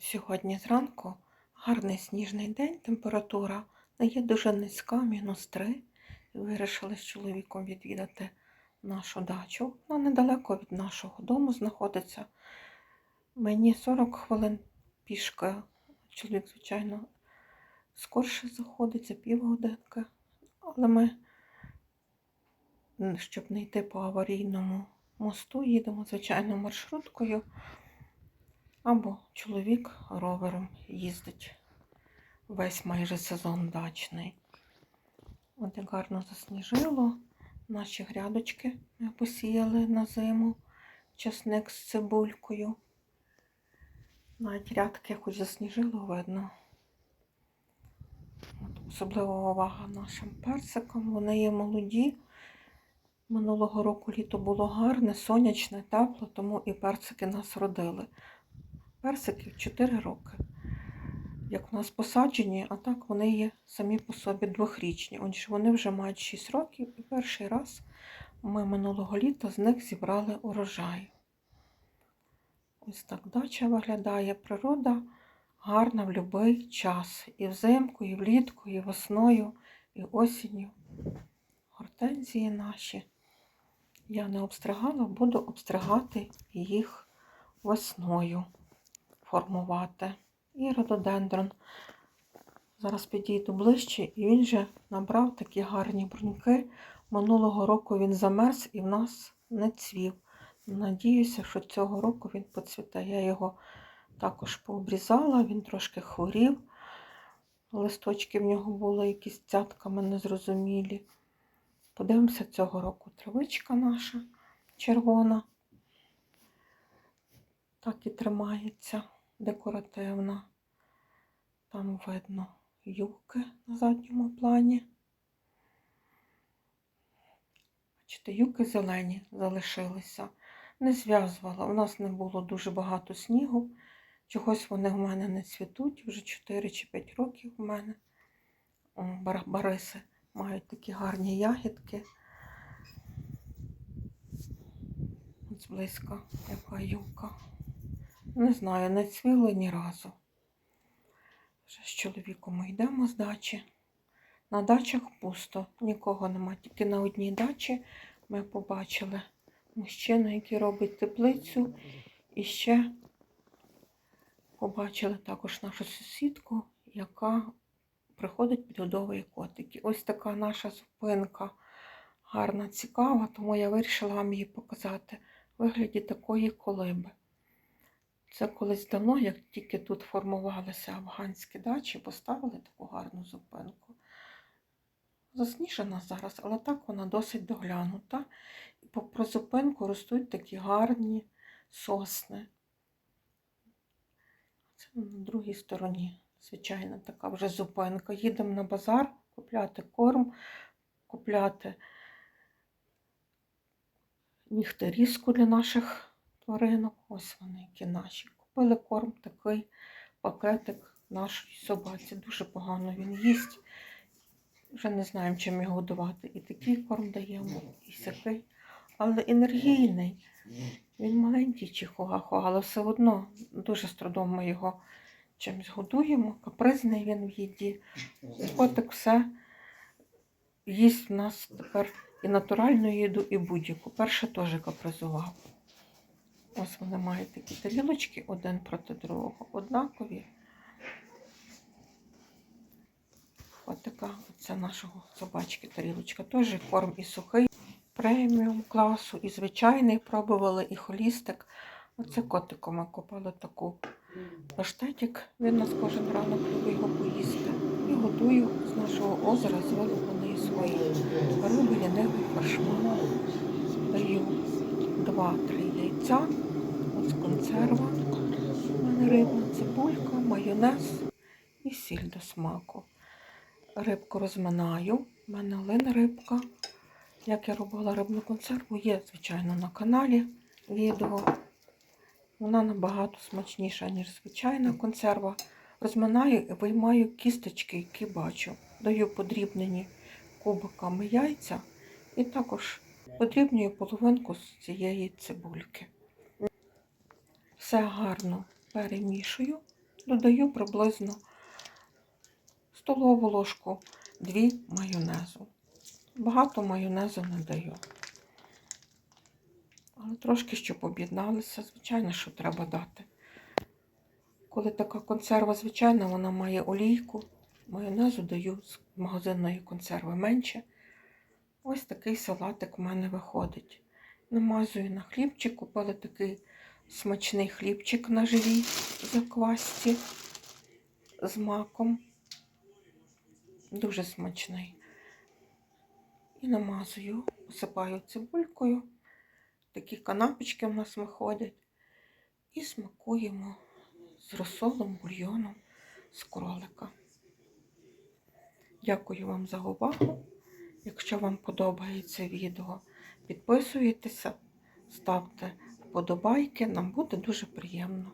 Сьогодні зранку гарний сніжний день, температура є дуже низька, мінус 3. Вирішили з чоловіком відвідати нашу дачу. Вона недалеко від нашого дому знаходиться. Мені 40 хвилин пішки. Чоловік, звичайно, скорше заходить за півгодинки. Але ми, щоб не йти по аварійному мосту, їдемо, звичайно, маршруткою. Або чоловік ровером їздить весь майже сезон дачний. От як гарно засніжило. Наші грядочки ми посіяли на зиму. Часник з цибулькою. Навіть рядки хоч засніжило, видно. От особлива увага нашим персикам. Вони є молоді. Минулого року літо було гарне, сонячне, тепло, тому і персики нас родили персиків 4 роки. Як у нас посаджені, а так вони є самі по собі двохрічні. Отже, вони вже мають 6 років і перший раз ми минулого літа з них зібрали урожай. Ось так дача виглядає. Природа гарна в будь-який час. І взимку, і влітку, і весною, і осінню. Гортензії наші. Я не обстригала, буду обстригати їх весною формувати. І рододендрон. Зараз підійду ближче, і він же набрав такі гарні бруньки. Минулого року він замерз і в нас не цвів. Надіюся, що цього року він поцвіте. Я його також пообрізала, він трошки хворів. Листочки в нього були якісь цятками незрозумілі. Подивимося цього року травичка наша червона. Так і тримається декоративна. Там видно юбки на задньому плані. Бачите, юки зелені залишилися. Не зв'язувала. У нас не було дуже багато снігу. Чогось вони в мене не цвітуть. Вже 4 чи 5 років в мене. О, бар- Бариси мають такі гарні ягідки. Ось близько яка юбка. Не знаю, не цвіли ні разу. Вже з чоловіком ми йдемо з дачі. На дачах пусто, нікого нема. Тільки на одній дачі ми побачили мужчину, який робить теплицю. І ще побачили також нашу сусідку, яка приходить підгодовує котики. Ось така наша зупинка гарна, цікава, тому я вирішила вам її показати в вигляді такої колиби. Це колись давно, як тільки тут формувалися афганські дачі, поставили таку гарну зупинку. Засніжена зараз, але так вона досить доглянута. І попри зупинку ростуть такі гарні сосни. Це на другій стороні, звичайно, така вже зупинка. Їдемо на базар купляти корм, купляти нігтерізку для наших тваринок. Ось вони, які наші. Купили корм, такий пакетик нашій собаці. Дуже погано він їсть. Вже не знаємо, чим його годувати. І такий корм даємо, і сякий. Але енергійний. Він маленький чихуахуа, але все одно дуже з трудом ми його чимось годуємо. Капризний він в їді. Котик все їсть в нас тепер і натуральну їду, і будь-яку. Перше теж капризував. Ось вони мають такі тарілочки один проти другого, однакові. Ось така це нашого собачки тарілочка. Теж корм і сухий, преміум класу, і звичайний пробували, і холістик. Оце котику ми купили таку паштетик. Він нас кожен ранок любить його поїсти. І готую з нашого озера з виловленої свої. Беру лінивий фаршман. Даю 2-3 яйця. Консерва. Рибна цибулька, майонез і сіль до смаку. Рибку розминаю. У мене лин рибка. Як я робила рибну консерву, є, звичайно, на каналі відео. Вона набагато смачніша, ніж звичайна консерва. Розминаю і виймаю кісточки, які бачу. Даю подрібнені кубиками яйця і також подрібнюю половинку з цієї цибульки. Все гарно перемішую додаю приблизно столову ложку, дві майонезу. Багато майонезу не даю. Але трошки, щоб об'єдналися, звичайно, що треба дати. Коли така консерва звичайна, вона має олійку. Майонезу даю з магазинної консерви менше. Ось такий салатик в мене виходить. Намазую на хлібчик, купили такий смачний хлібчик на живій заквасті з маком. Дуже смачний. І намазую, посипаю цибулькою. Такі канапочки в нас виходять. І смакуємо з розсолом, бульйоном з кролика. Дякую вам за увагу. Якщо вам подобається відео, підписуйтеся, ставте вподобайки, нам буде дуже приємно.